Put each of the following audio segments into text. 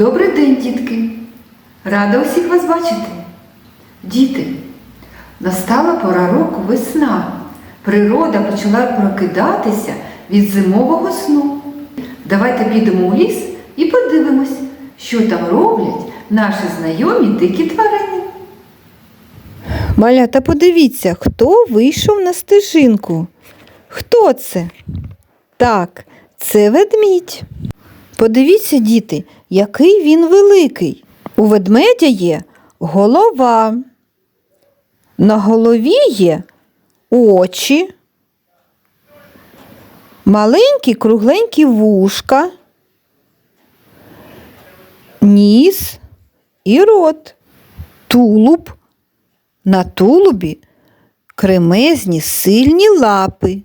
Добрий день, дітки! Рада усіх вас бачити. Діти, настала пора року весна. Природа почала прокидатися від зимового сну. Давайте підемо у ліс і подивимось, що там роблять наші знайомі дикі тварини. Малята, подивіться, хто вийшов на стежинку. Хто це? Так, це ведмідь. Подивіться, діти, який він великий. У ведмедя є голова. На голові є очі, маленькі кругленькі вушка, ніс і рот, тулуб. На тулубі кремезні сильні лапи,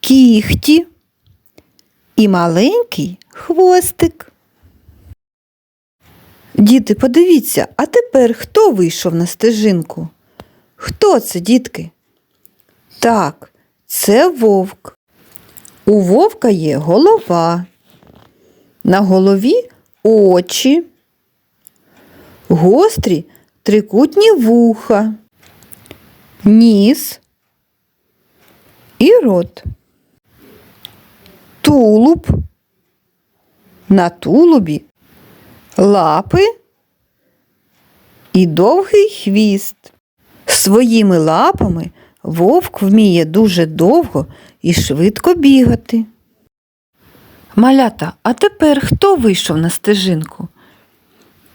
кіхті і маленький хвостик. Діти, подивіться, а тепер хто вийшов на стежинку? Хто це, дітки? Так, це вовк. У вовка є голова. На голові очі, гострі трикутні вуха, ніс і рот. Тулуб. На тулубі лапи і довгий хвіст. Своїми лапами вовк вміє дуже довго і швидко бігати. Малята, а тепер хто вийшов на стежинку?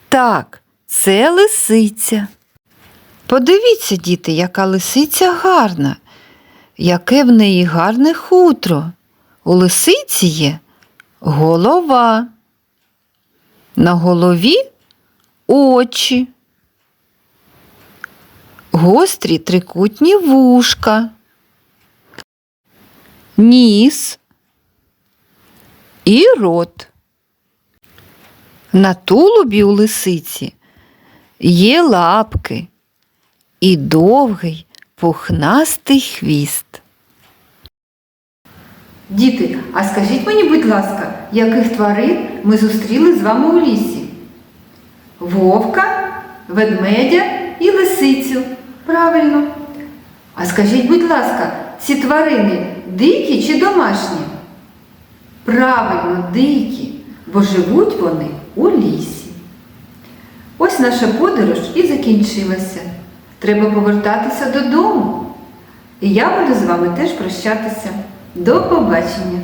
Так, це лисиця. Подивіться, діти, яка лисиця гарна, яке в неї гарне хутро. У лисиці є голова. На голові очі, гострі трикутні вушка, ніс і рот. На тулубі у лисиці є лапки і довгий пухнастий хвіст. Діти, а скажіть мені, будь ласка, яких тварин ми зустріли з вами у лісі? Вовка, ведмедя і лисицю. Правильно. А скажіть, будь ласка, ці тварини дикі чи домашні? Правильно, дикі, бо живуть вони у лісі. Ось наша подорож і закінчилася. Треба повертатися додому. І я буду з вами теж прощатися. До побачення!